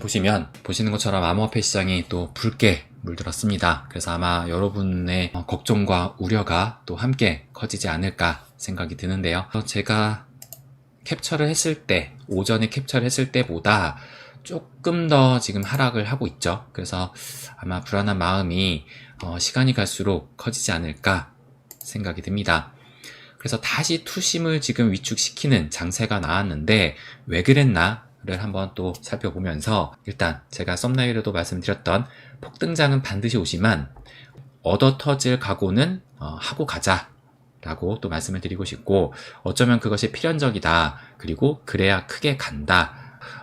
보시면 보시는 것처럼 암호화폐 시장이 또 붉게 물들었습니다. 그래서 아마 여러분의 어, 걱정과 우려가 또 함께 커지지 않을까 생각이 드는데요. 제가 캡처를 했을 때, 오전에 캡처를 했을 때보다 조금 더 지금 하락을 하고 있죠. 그래서 아마 불안한 마음이 어, 시간이 갈수록 커지지 않을까 생각이 듭니다. 그래서 다시 투심을 지금 위축시키는 장세가 나왔는데 왜 그랬나 를 한번 또 살펴보면서 일단 제가 썸네일에도 말씀드렸던 폭등장은 반드시 오지만 얻어 터질 각오는 어, 하고 가자 라고 또 말씀을 드리고 싶고 어쩌면 그것이 필연적이다. 그리고 그래야 크게 간다.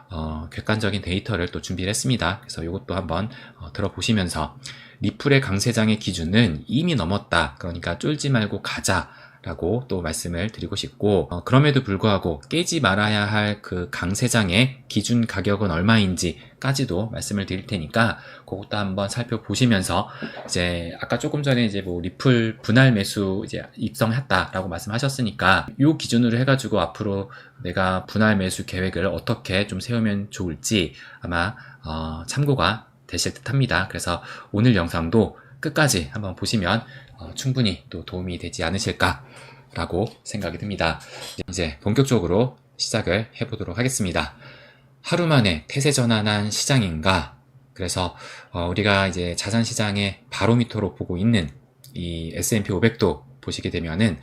어, 객관적인 데이터를 또 준비를 했습니다. 그래서 이것도 한번 어, 들어보시면서 리플의 강세장의 기준은 이미 넘었다. 그러니까 쫄지 말고 가자 라고 또 말씀을 드리고 싶고 어, 그럼에도 불구하고 깨지 말아야 할 그 강세장의 기준 가격은 얼마인지 까지도 말씀을 드릴 테니까 그것도 한번 살펴보시면서 이제 아까 조금 전에 이제 뭐 리플 분할 매수 이제 입성했다라고 말씀하셨으니까 요 기준으로 해가지고 앞으로 내가 분할 매수 계획을 어떻게 좀 세우면 좋을지 아마 어, 참고가 되실 듯합니다. 그래서 오늘 영상도 끝까지 한번 보시면 어, 충분히 또 도움이 되지 않으실까라고 생각이 듭니다. 이제 본격적으로 시작을 해보도록 하겠습니다. 하루 만에 태세 전환한 시장인가? 그래서 어, 우리가 이제 자산 시장의 바로미터로 보고 있는 이 S&P 500도 보시게 되면은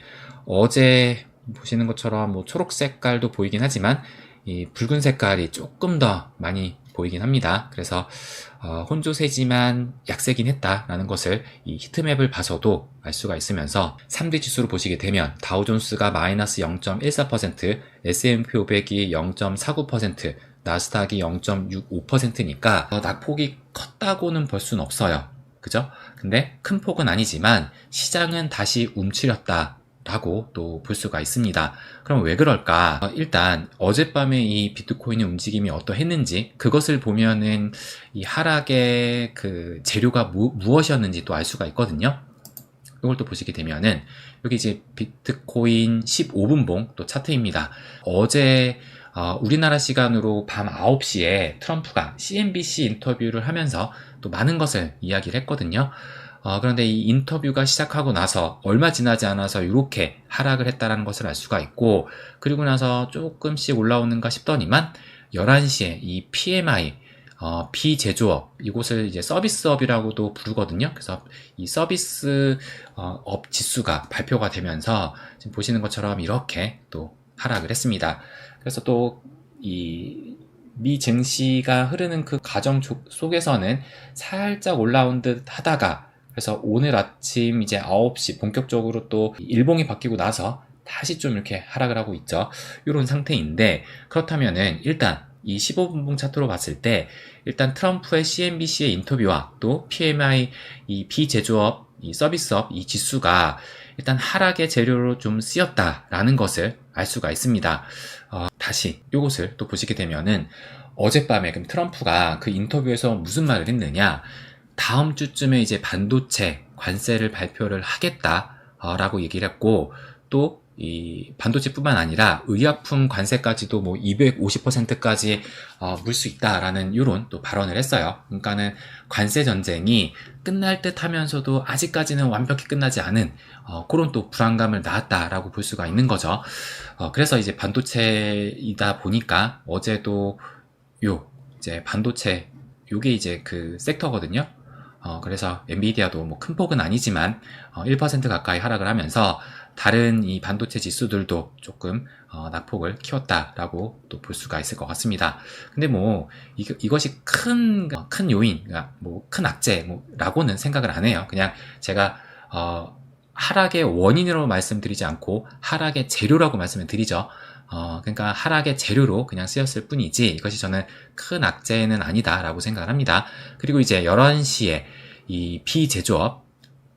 어제 보시는 것처럼 뭐 초록 색깔도 보이긴 하지만 이 붉은 색깔이 조금 더 많이 보이긴 합니다. 그래서 어, 혼조세지만 약세긴 했다라는 것을 이 히트맵을 봐서도 알 수가 있으면서 3대 지수로 보시게 되면 다우존스가 마이너스 0.14%, S&P 500이 0.49%, 나스닥이 0.65%니까 어, 낙폭이 컸다고는 볼 수는 없어요. 그죠? 근데 큰 폭은 아니지만 시장은 다시 움츠렸다. 라고 또 볼 수가 있습니다. 그럼 왜 그럴까? 어, 일단 어젯밤에 이 비트코인의 움직임이 어떠했는지 그것을 보면은 이 하락의 그 재료가 무, 무엇이었는지 또 알 수가 있거든요. 이걸 또 보시게 되면은 여기 이제 비트코인 15분봉 또 차트입니다. 어제 어, 우리나라 시간으로 밤 9시에 트럼프가 CNBC 인터뷰를 하면서 또 많은 것을 이야기를 했거든요. 어, 그런데 이 인터뷰가 시작하고 나서 얼마 지나지 않아서 이렇게 하락을 했다는 것을 알 수가 있고 그리고 나서 조금씩 올라오는가 싶더니만 11시에 이 PMI 어, 비제조업 이곳을 이제 서비스업이라고도 부르거든요. 그래서 이 서비스 어, 업 지수가 발표가 되면서 지금 보시는 것처럼 이렇게 또 하락을 했습니다. 그래서 또이 미 증시가 흐르는 그 과정 속에서는 살짝 올라온 듯 하다가 그래서 오늘 아침 이제 9시 본격적으로 또 일봉이 바뀌고 나서 다시 좀 이렇게 하락을 하고 있죠. 이런 상태인데 그렇다면은 일단 이 15분봉 차트로 봤을 때 일단 트럼프의 CNBC의 인터뷰와 또 PMI 이 비제조업 이 서비스업 이 지수가 일단 하락의 재료로 좀 쓰였다라는 것을 알 수가 있습니다. 어, 다시 이것을 또 보시게 되면은 어젯밤에 그럼 트럼프가 그 인터뷰에서 무슨 말을 했느냐 다음 주쯤에 이제 반도체 관세를 발표를 하겠다라고 얘기를 했고 또 이 반도체뿐만 아니라 의약품 관세까지도 뭐 250%까지 어, 물 수 있다라는 이런 또 발언을 했어요. 그러니까는 관세 전쟁이 끝날 듯 하면서도 아직까지는 완벽히 끝나지 않은 어, 그런 또 불안감을 낳았다라고 볼 수가 있는 거죠. 어, 그래서 이제 반도체이다 보니까 어제도 요 이제 반도체 요게 이제 그 섹터거든요. 어, 그래서 엔비디아도 뭐 큰 폭은 아니지만 어, 1% 가까이 하락을 하면서 다른 이 반도체 지수들도 조금 어, 낙폭을 키웠다라고 또 볼 수가 있을 것 같습니다. 근데 뭐 이, 이것이 큰 큰 요인, 그러니까 뭐큰 악재 뭐라고는 생각을 안 해요. 그냥 제가 어, 하락의 원인으로 말씀드리지 않고 하락의 재료라고 말씀을 드리죠. 어, 그러니까 하락의 재료로 그냥 쓰였을 뿐이지 이것이 저는 큰 악재는 아니다라고 생각을 합니다. 그리고 이제 11시에 이 비제조업,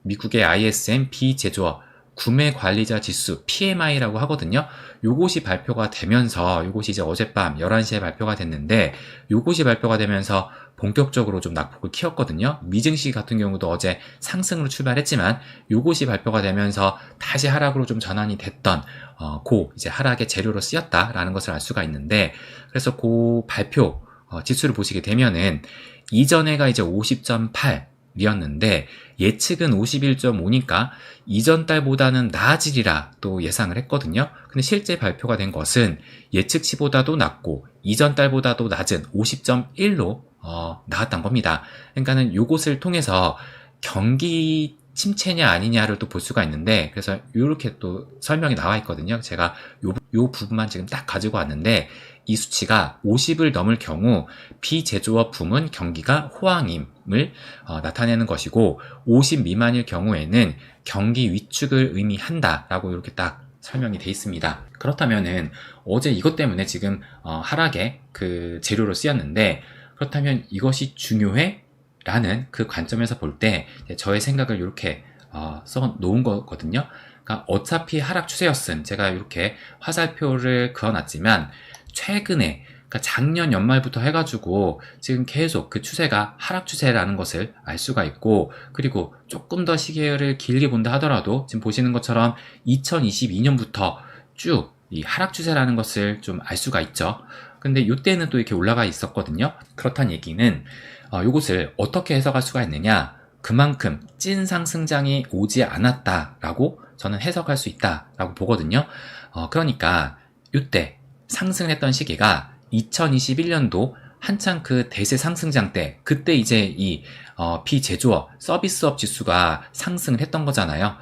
미국의 ISM 비제조업 구매 관리자 지수 PMI라고 하거든요. 요것이 발표가 되면서 요것이 이제 어젯밤 11시에 발표가 됐는데 요것이 발표가 되면서 본격적으로 좀 낙폭을 키웠거든요. 미증시 같은 경우도 어제 상승으로 출발했지만 요것이 발표가 되면서 다시 하락으로 좀 전환이 됐던 어, 고 이제 하락의 재료로 쓰였다라는 것을 알 수가 있는데 그래서 고 발표 어, 지수를 보시게 되면은 이전에가 이제 50.8 이었는데 예측은 51.5니까 이전 달보다는 나아지리라 또 예상을 했거든요. 근데 실제 발표가 된 것은 예측치보다도 낮고 이전 달보다도 낮은 50.1로 어, 나왔던 겁니다. 그러니까는 요것을 통해서 경기 침체냐 아니냐를 또 볼 수가 있는데 그래서 이렇게 또 설명이 나와 있거든요. 제가 요, 요 부분만 지금 딱 가지고 왔는데 이 수치가 50을 넘을 경우 비제조업 부문 경기가 호황임을 어, 나타내는 것이고 50 미만일 경우에는 경기 위축을 의미한다라고 이렇게 딱 설명이 돼 있습니다. 그렇다면은 어제 이것 때문에 지금 어, 하락의 그 재료로 쓰였는데 그렇다면 이것이 중요해? 라는 그 관점에서 볼 때 저의 생각을 이렇게 어, 써 놓은 거거든요. 그러니까 어차피 하락 추세였음 제가 이렇게 화살표를 그어놨지만 최근에 그러니까 작년 연말부터 해가지고 지금 계속 그 추세가 하락 추세라는 것을 알 수가 있고 그리고 조금 더 시계를 길게 본다 하더라도 지금 보시는 것처럼 2022년부터 쭉 이 하락 추세라는 것을 좀 알 수가 있죠. 근데 이때는 또 이렇게 올라가 있었거든요. 그렇다는 얘기는 어, 이것을 어떻게 해석할 수가 있느냐? 그만큼 찐 상승장이 오지 않았다라고 저는 해석할 수 있다라고 보거든요. 어, 그러니까 이때 상승했던 시기가 2021년도 한창 그 대세 상승장 때 그때 이제 이 어, 비제조업 서비스업 지수가 상승을 했던 거잖아요.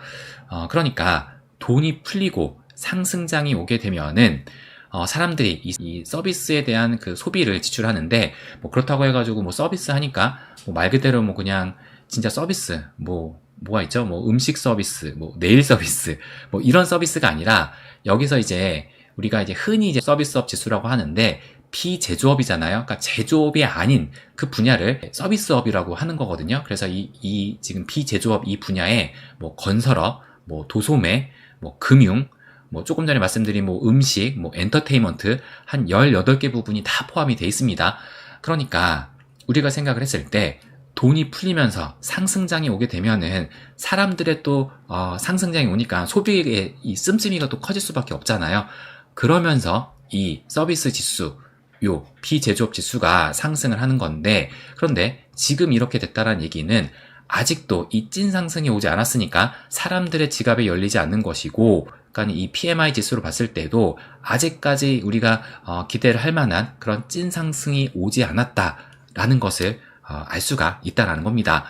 어, 그러니까 돈이 풀리고 상승장이 오게 되면은 어, 사람들이 이, 이, 서비스에 대한 그 소비를 지출하는데 뭐 그렇다고 해가지고 뭐 서비스 하니까 뭐 말 그대로 뭐 그냥 진짜 서비스 뭐 뭐가 있죠 뭐 음식 서비스 뭐 네일 서비스 뭐 이런 서비스가 아니라 여기서 이제 우리가 이제 흔히 이제 서비스업 지수라고 하는데 비제조업이잖아요. 그러니까 제조업이 아닌 그 분야를 서비스업이라고 하는 거거든요. 그래서 이, 이 지금 비제조업 이 분야에 뭐 건설업, 뭐 도소매, 뭐 금융, 뭐 조금 전에 말씀드린 뭐 음식, 뭐 엔터테인먼트 한 18개 부분이 다 포함이 돼 있습니다. 그러니까 우리가 생각을 했을 때 돈이 풀리면서 상승장이 오게 되면은 사람들의 또 어, 상승장이 오니까 소비의 이 씀씀이가 또 커질 수밖에 없잖아요. 그러면서 이 서비스 지수, 요 비제조업 지수가 상승을 하는 건데 그런데 지금 이렇게 됐다는 얘기는 아직도 이 찐 상승이 오지 않았으니까 사람들의 지갑에 열리지 않는 것이고 그러니까 이 PMI 지수로 봤을 때도 아직까지 우리가 어, 기대를 할 만한 그런 찐 상승이 오지 않았다라는 것을 어, 알 수가 있다라는 겁니다.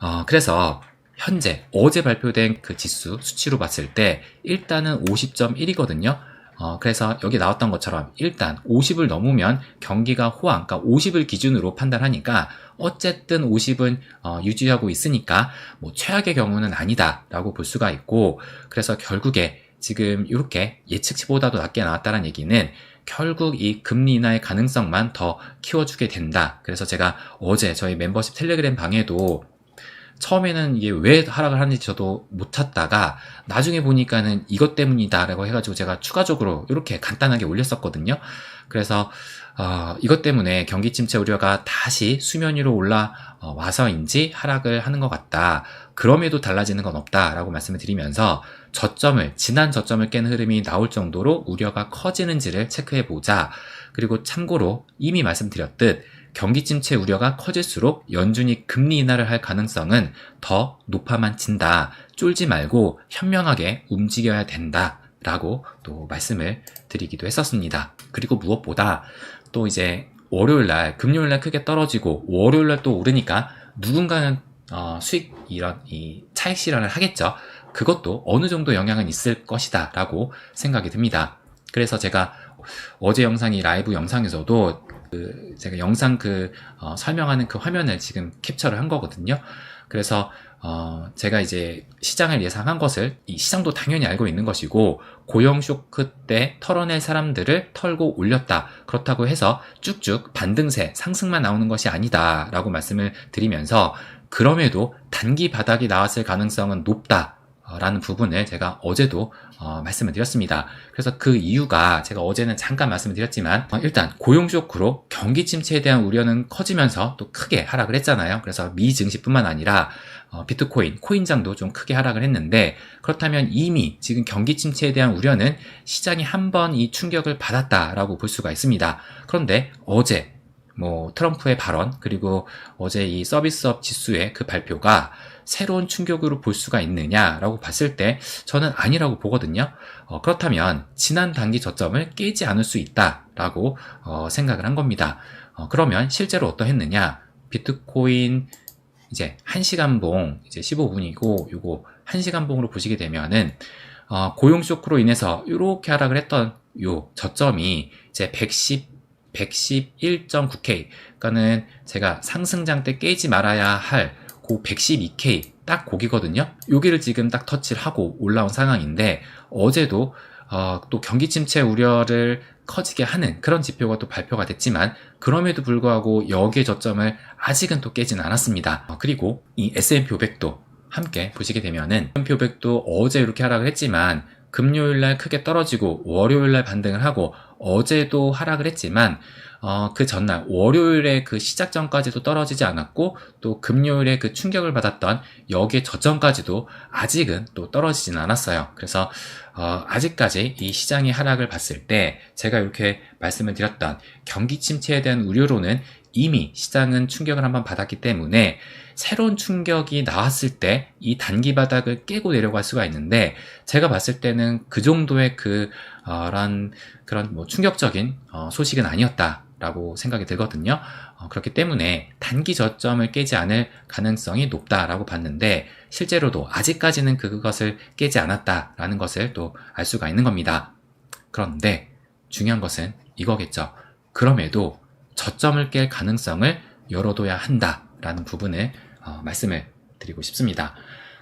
어, 그래서 현재 어제 발표된 그 지수 수치로 봤을 때 일단은 50.1이거든요. 어, 그래서 여기 나왔던 것처럼 일단 50을 넘으면 경기가 호황, 그러니까 50을 기준으로 판단하니까 어쨌든 50은 어, 유지하고 있으니까 뭐 최악의 경우는 아니다라고 볼 수가 있고 그래서 결국에 지금 이렇게 예측치보다도 낮게 나왔다는 얘기는 결국 이 금리 인하의 가능성만 더 키워주게 된다. 그래서 제가 어제 저희 멤버십 텔레그램 방에도 처음에는 이게 왜 하락을 하는지 저도 못 찾다가 나중에 보니까는 이것 때문이다라고 해가지고 제가 추가적으로 이렇게 간단하게 올렸었거든요. 그래서 어, 이것 때문에 경기 침체 우려가 다시 수면 위로 올라와서인지 하락을 하는 것 같다. 그럼에도 달라지는 건 없다라고 말씀을 드리면서 저점을 지난 저점을 깬 흐름이 나올 정도로 우려가 커지는지를 체크해 보자. 그리고 참고로 이미 말씀드렸듯 경기 침체 우려가 커질수록 연준이 금리 인하를 할 가능성은 더 높아만 친다. 쫄지 말고 현명하게 움직여야 된다. 라고 또 말씀을 드리기도 했었습니다. 그리고 무엇보다 또 이제 월요일 날, 금요일 날 크게 떨어지고 월요일 날 또 오르니까 누군가는 어, 수익 이런 이 차익 실현을 하겠죠. 그것도 어느 정도 영향은 있을 것이다 라고 생각이 듭니다. 그래서 제가 어제 영상이 라이브 영상에서도 그 제가 영상 그 어, 설명하는 그 화면을 지금 캡처를 한 거거든요. 그래서 어, 제가 이제 시장을 예상한 것을 이 시장도 당연히 알고 있는 것이고 고용 쇼크 때 털어낼 사람들을 털고 올렸다. 그렇다고 해서 쭉쭉 반등세 상승만 나오는 것이 아니다라고 말씀을 드리면서 그럼에도 단기 바닥이 나왔을 가능성은 높다. 라는 부분을 제가 어제도 어, 말씀을 드렸습니다. 그래서 그 이유가 제가 어제는 잠깐 말씀을 드렸지만 어, 일단 고용 쇼크로 경기 침체에 대한 우려는 커지면서 또 크게 하락을 했잖아요. 그래서 미 증시뿐만 아니라 어, 비트코인, 코인장도 좀 크게 하락을 했는데 그렇다면 이미 지금 경기 침체에 대한 우려는 시장이 한 번 이 충격을 받았다라고 볼 수가 있습니다. 그런데 어제 뭐 트럼프의 발언 그리고 어제 이 서비스업 지수의 그 발표가 새로운 충격으로 볼 수가 있느냐라고 봤을 때 저는 아니라고 보거든요. 어, 그렇다면 지난 단기 저점을 깨지 않을 수 있다라고 어, 생각을 한 겁니다. 어, 그러면 실제로 어떠했느냐? 비트코인 이제 1시간 봉 이제 15분이고 요거 1시간 봉으로 보시게 되면은 어, 고용 쇼크로 인해서 이렇게 하락을 했던 요 저점이 이제 110 111.9K 그러니까는 제가 상승장 때 깨지 말아야 할 고 112K 딱 고기거든요. 여기를 지금 딱 터치를 하고 올라온 상황인데 어제도 어, 또 경기 침체 우려를 커지게 하는 그런 지표가 또 발표가 됐지만 그럼에도 불구하고 여기에 저점을 아직은 또 깨진 않았습니다. 어, 그리고 이 S&P 500도 함께 보시게 되면은 S&P 500도 어제 이렇게 하락을 했지만 금요일 날 크게 떨어지고 월요일 날 반등을 하고 어제도 하락을 했지만 어, 그 전날 월요일에 그 시작 전까지도 떨어지지 않았고 또 금요일에 그 충격을 받았던 여기에 저점까지도 아직은 또 떨어지진 않았어요. 그래서 어, 아직까지 이 시장의 하락을 봤을 때 제가 이렇게 말씀을 드렸던 경기 침체에 대한 우려로는 이미 시장은 충격을 한번 받았기 때문에 새로운 충격이 나왔을 때 이 단기 바닥을 깨고 내려갈 수가 있는데 제가 봤을 때는 그 정도의 그 어, 런 그런 뭐 충격적인 어, 소식은 아니었다라고 생각이 들거든요. 어, 그렇기 때문에 단기 저점을 깨지 않을 가능성이 높다라고 봤는데 실제로도 아직까지는 그것을 깨지 않았다라는 것을 또 알 수가 있는 겁니다. 그런데 중요한 것은 이거겠죠. 그럼에도 저점을 깰 가능성을 열어둬야 한다라는 부분을 어, 말씀을 드리고 싶습니다.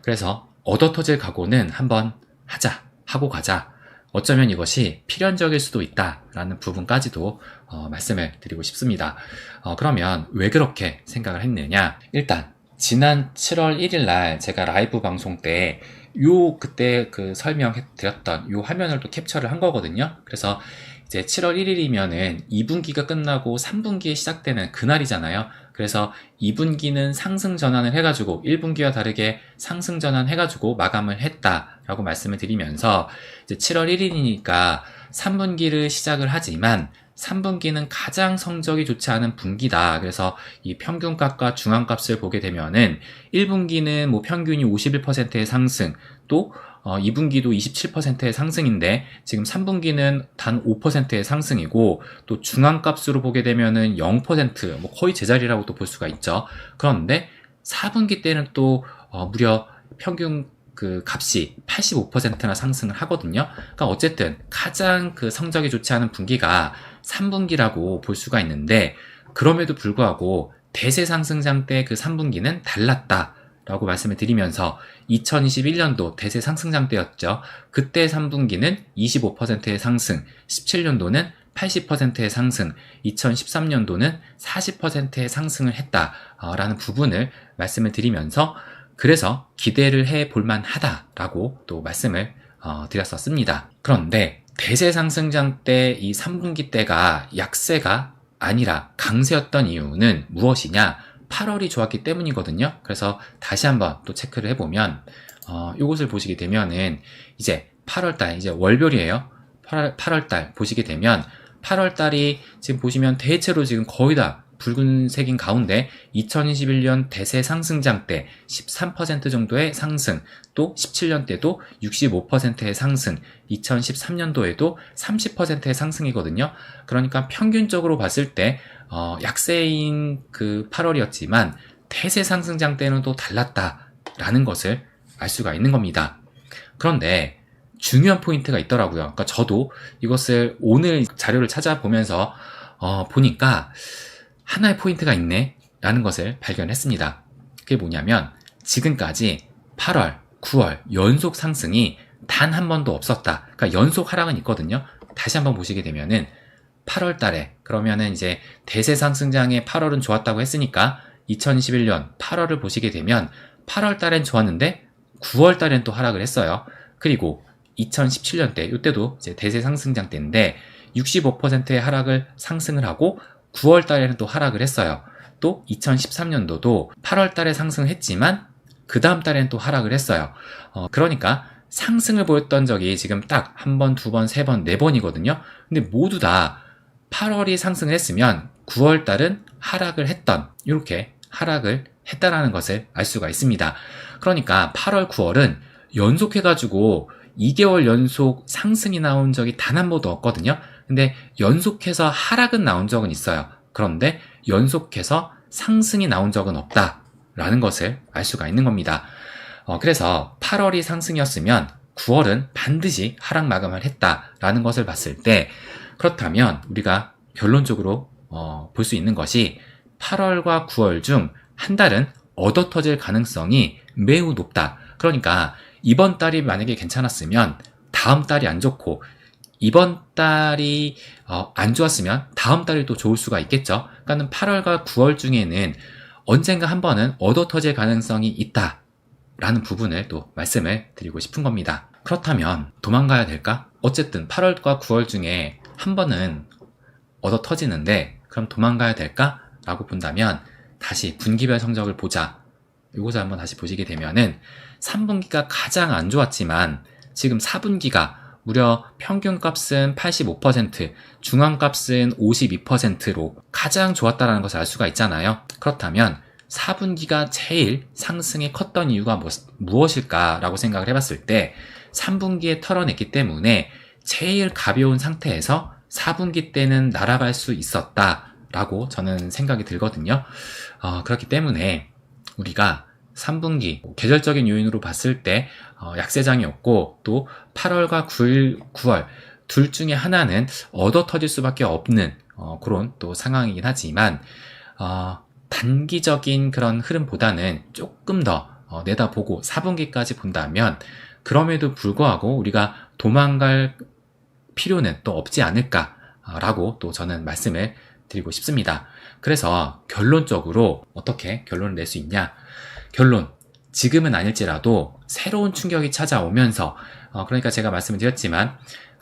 그래서 얻어 터질 각오는 한번 하자 하고 가자. 어쩌면 이것이 필연적일 수도 있다라는 부분까지도 어, 말씀을 드리고 싶습니다. 어, 그러면 왜 그렇게 생각을 했느냐? 일단 지난 7월 1일 날 제가 라이브 방송 때 요 그때 그 설명해 드렸던 요 화면을 또 캡처를 한 거거든요. 그래서 이제 7월 1일이면은 2분기가 끝나고 3분기에 시작되는 그날이잖아요. 그래서 2분기는 상승 전환을 해가지고 1분기와 다르게 상승 전환 해가지고 마감을 했다라고 말씀을 드리면서 이제 7월 1일이니까 3분기를 시작을 하지만 3분기는 가장 성적이 좋지 않은 분기다. 그래서 이 평균값과 중앙값을 보게 되면은 1분기는 뭐 평균이 51%의 상승, 또 어, 2분기도 27%의 상승인데 지금 3분기는 단 5%의 상승이고 또 중앙값으로 보게 되면은 0%뭐 거의 제자리라고 또 볼 수가 있죠. 그런데 4분기 때는 또 어, 무려 평균 그 값이 85%나 상승을 하거든요. 그러니까 어쨌든 가장 그 성적이 좋지 않은 분기가 3분기라고 볼 수가 있는데 그럼에도 불구하고 대세 상승장 때 그 3분기는 달랐다. 라고 말씀을 드리면서 2021년도 대세 상승장 때였죠. 그때 3분기는 25%의 상승, 17년도는 80%의 상승, 2013년도는 40%의 상승을 했다라는 부분을 말씀을 드리면서 그래서 기대를 해 볼만 하다라고 또 말씀을 어, 드렸었습니다. 그런데 대세 상승장 때 이 3분기 때가 약세가 아니라 강세였던 이유는 무엇이냐? 8월이 좋았기 때문이거든요. 그래서 다시 한번 또 체크를 해보면 어, 이것을 보시게 되면은 이제 8월달 이제 월별이에요. 8월, 8월달 보시게 되면 8월달이 지금 보시면 대체로 지금 거의 다 붉은색인 가운데 2021년 대세 상승장 때 13% 정도의 상승, 또 17년 때도 65%의 상승, 2013년도에도 30%의 상승이거든요. 그러니까 평균적으로 봤을 때 어, 약세인 그 8월이었지만 대세 상승장 때는 또 달랐다라는 것을 알 수가 있는 겁니다. 그런데 중요한 포인트가 있더라고요. 그러니까 저도 이것을 오늘 자료를 찾아보면서 어, 보니까 하나의 포인트가 있네 라는 것을 발견했습니다. 그게 뭐냐면 지금까지 8월, 9월 연속 상승이 단 한 번도 없었다. 그러니까 연속 하락은 있거든요. 다시 한번 보시게 되면은 8월 달에 그러면은 이제 대세 상승장에 8월은 좋았다고 했으니까 2021년 8월을 보시게 되면 8월 달엔 좋았는데 9월 달엔 또 하락을 했어요. 그리고 2017년 때 이때도 이제 대세 상승장 때인데 65%의 하락을 상승을 하고 9월 달에는 또 하락을 했어요. 또 2013년도도 8월 달에 상승했지만 그 다음 달에는 또 하락을 했어요. 어, 그러니까 상승을 보였던 적이 지금 딱 한 번, 두 번, 세 번, 네 번이거든요. 근데 모두 다 8월이 상승을 했으면 9월 달은 하락을 했던 이렇게 하락을 했다라는 것을 알 수가 있습니다. 그러니까 8월, 9월은 연속해가지고 2개월 연속 상승이 나온 적이 단 한 번도 없거든요. 근데 연속해서 하락은 나온 적은 있어요. 그런데 연속해서 상승이 나온 적은 없다라는 것을 알 수가 있는 겁니다. 어, 그래서 8월이 상승이었으면 9월은 반드시 하락 마감을 했다라는 것을 봤을 때 그렇다면 우리가 결론적으로 어, 볼 수 있는 것이 8월과 9월 중 한 달은 얻어 터질 가능성이 매우 높다. 그러니까 이번 달이 만약에 괜찮았으면 다음 달이 안 좋고 이번 달이 어, 안 좋았으면 다음 달이 또 좋을 수가 있겠죠. 그러니까는 8월과 9월 중에는 언젠가 한 번은 얻어 터질 가능성이 있다. 라는 부분을 또 말씀을 드리고 싶은 겁니다. 그렇다면 도망가야 될까? 어쨌든 8월과 9월 중에 한 번은 얻어 터지는데 그럼 도망가야 될까? 라고 본다면 다시 분기별 성적을 보자. 이것을 한번 다시 보시게 되면은 3분기가 가장 안 좋았지만 지금 4분기가 무려 평균 값은 85%, 중앙 값은 52%로 가장 좋았다는 것을 알 수가 있잖아요. 그렇다면 4분기가 제일 상승이 컸던 이유가 뭐, 무엇일까라고 생각을 해봤을 때 3분기에 털어냈기 때문에 제일 가벼운 상태에서 4분기 때는 날아갈 수 있었다라고 저는 생각이 들거든요. 어, 그렇기 때문에 우리가 3분기 계절적인 요인으로 봤을 때 어, 약세장이었고 또 8월과 9일, 9월 둘 중에 하나는 얻어 터질 수밖에 없는 어, 그런 또 상황이긴 하지만 어, 단기적인 그런 흐름보다는 조금 더 어, 내다보고 4분기까지 본다면 그럼에도 불구하고 우리가 도망갈 필요는 또 없지 않을까라고 또 저는 말씀을 드리고 싶습니다. 그래서 결론적으로 어떻게 결론을 낼 수 있냐? 결론. 지금은 아닐지라도 새로운 충격이 찾아오면서, 어, 그러니까 제가 말씀을 드렸지만,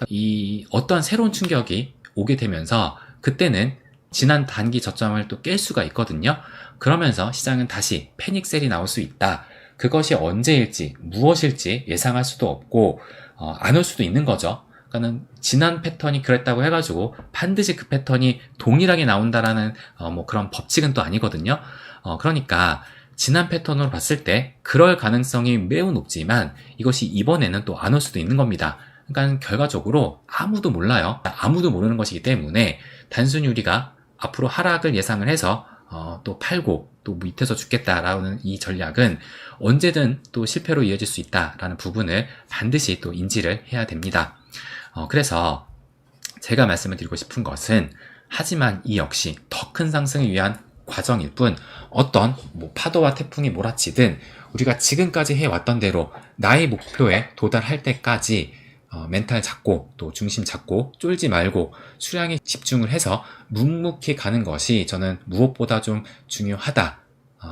이 어떤 새로운 충격이 오게 되면서 그때는 지난 단기 저점을 또 깰 수가 있거든요. 그러면서 시장은 다시 패닉셀이 나올 수 있다. 그것이 언제일지, 무엇일지 예상할 수도 없고, 어, 안올 수도 있는 거죠. 그러니까는 지난 패턴이 그랬다고 해가지고 반드시 그 패턴이 동일하게 나온다라는 어, 뭐 그런 법칙은 또 아니거든요. 어, 그러니까 지난 패턴으로 봤을 때 그럴 가능성이 매우 높지만 이것이 이번에는 또 안 올 수도 있는 겁니다. 그러니까 결과적으로 아무도 몰라요. 아무도 모르는 것이기 때문에 단순히 우리가 앞으로 하락을 예상을 해서 어, 또 팔고 또 밑에서 죽겠다라는 이 전략은 언제든 또 실패로 이어질 수 있다라는 부분을 반드시 또 인지를 해야 됩니다. 어, 그래서 제가 말씀을 드리고 싶은 것은 하지만 이 역시 더 큰 상승을 위한 과정일 뿐 어떤 뭐 파도와 태풍이 몰아치든 우리가 지금까지 해왔던 대로 나의 목표에 도달할 때까지 어, 멘탈 잡고 또 중심 잡고 쫄지 말고 수량에 집중을 해서 묵묵히 가는 것이 저는 무엇보다 좀 중요하다.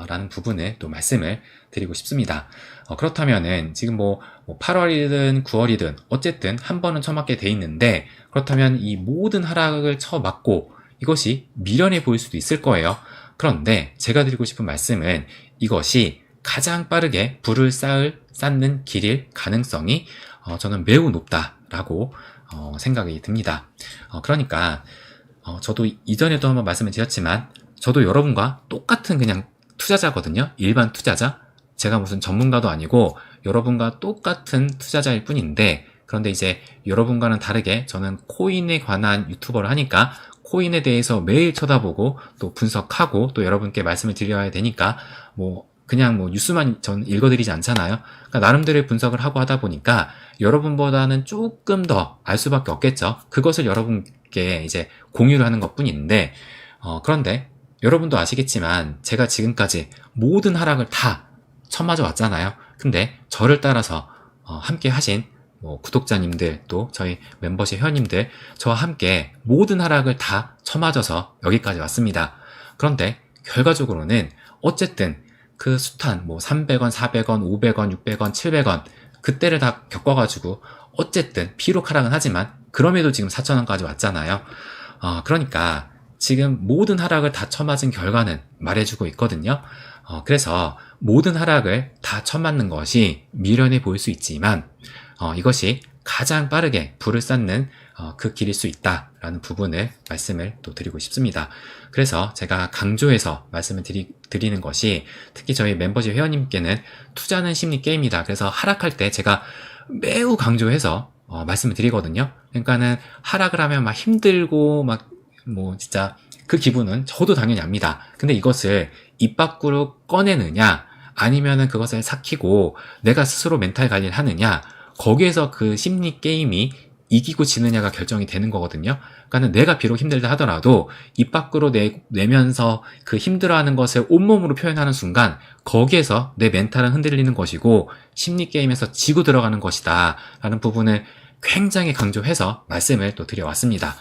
라는 부분을 또 말씀을 드리고 싶습니다. 어, 그렇다면은 지금 뭐, 뭐 8월이든 9월이든 어쨌든 한 번은 쳐맞게 돼 있는데 그렇다면 이 모든 하락을 쳐맞고 이것이 미련해 보일 수도 있을 거예요. 그런데 제가 드리고 싶은 말씀은 이것이 가장 빠르게 불을 쌓을 쌓는 길일 가능성이 어, 저는 매우 높다라고 어, 생각이 듭니다. 어, 그러니까 어, 저도 이전에도 한번 말씀을 드렸지만 저도 여러분과 똑같은 그냥 투자자거든요. 일반 투자자. 제가 무슨 전문가도 아니고 여러분과 똑같은 투자자일 뿐인데 그런데 이제 여러분과는 다르게 저는 코인에 관한 유튜버를 하니까 코인에 대해서 매일 쳐다보고 또 분석하고 또 여러분께 말씀을 드려야 되니까 뭐 그냥 뭐 뉴스만 전 읽어드리지 않잖아요. 그러니까 나름대로의 분석을 하고 하다 보니까 여러분보다는 조금 더 알 수밖에 없겠죠. 그것을 여러분께 이제 공유를 하는 것 뿐인데, 어, 그런데 여러분도 아시겠지만 제가 지금까지 모든 하락을 다 쳐맞아 왔잖아요. 근데 저를 따라서 어, 함께 하신 뭐 구독자님들 또 저희 멤버십 회원님들 저와 함께 모든 하락을 다 쳐맞아서 여기까지 왔습니다. 그런데 결과적으로는 어쨌든 그 숱한 뭐 300원, 400원, 500원, 600원, 700원 그때를 다 겪어가지고 어쨌든 비록 하락은 하지만 그럼에도 지금 4천원까지 왔잖아요. 어, 그러니까 지금 모든 하락을 다 쳐맞은 결과는 말해주고 있거든요. 어, 그래서 모든 하락을 다 쳐맞는 것이 미련해 보일 수 있지만 어, 이것이 가장 빠르게 불을 쌓는 어, 그 길일 수 있다라는 부분을 말씀을 또 드리고 싶습니다. 그래서 제가 강조해서 말씀을 드리, 드리는 것이 특히 저희 멤버십 회원님께는 투자는 심리 게임이다. 그래서 하락할 때 제가 매우 강조해서 어, 말씀을 드리거든요. 그러니까는 하락을 하면 막 힘들고 막 뭐 진짜 그 기분은 저도 당연히 압니다. 근데 이것을 입 밖으로 꺼내느냐 아니면은 그것을 삭히고 내가 스스로 멘탈 관리를 하느냐 거기에서 그 심리 게임이 이기고 지느냐가 결정이 되는 거거든요. 그러니까는 내가 비록 힘들다 하더라도 입 밖으로 내, 내면서 그 힘들어하는 것을 온몸으로 표현하는 순간 거기에서 내 멘탈은 흔들리는 것이고 심리 게임에서 지고 들어가는 것이다 라는 부분을 굉장히 강조해서 말씀을 또 드려왔습니다.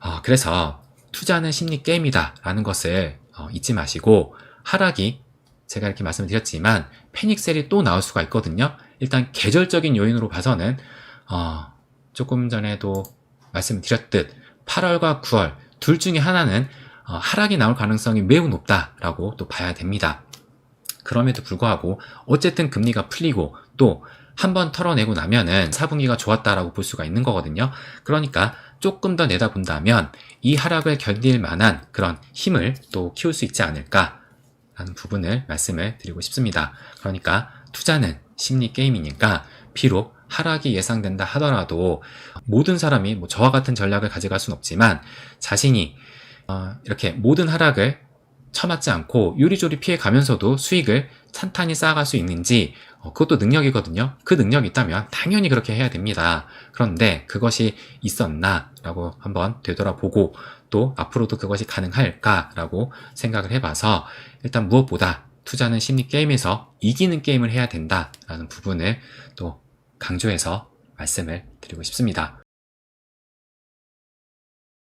어, 그래서 투자는 심리 게임이다 라는 것을 어, 잊지 마시고 하락이 제가 이렇게 말씀을 드렸지만 패닉셀이 또 나올 수가 있거든요. 일단 계절적인 요인으로 봐서는 어, 조금 전에도 말씀드렸듯 8월과 9월 둘 중에 하나는 어, 하락이 나올 가능성이 매우 높다라고 또 봐야 됩니다. 그럼에도 불구하고 어쨌든 금리가 풀리고 또 한 번 털어내고 나면은 4분기가 좋았다라고 볼 수가 있는 거거든요. 그러니까 조금 더 내다본다면 이 하락을 견딜 만한 그런 힘을 또 키울 수 있지 않을까 라는 부분을 말씀을 드리고 싶습니다. 그러니까 투자는 심리 게임이니까 비록 하락이 예상된다 하더라도 모든 사람이 뭐 저와 같은 전략을 가져갈 수는 없지만 자신이 어, 이렇게 모든 하락을 처맞지 않고 요리조리 피해 가면서도 수익을 찬탄히 쌓아갈 수 있는지 어, 그것도 능력이거든요. 그 능력이 있다면 당연히 그렇게 해야 됩니다. 그런데 그것이 있었나 라고 한번 되돌아보고 또 앞으로도 그것이 가능할까라고 생각을 해봐서 일단 무엇보다 투자는 심리 게임에서 이기는 게임을 해야 된다라는 부분을 또 강조해서 말씀을 드리고 싶습니다.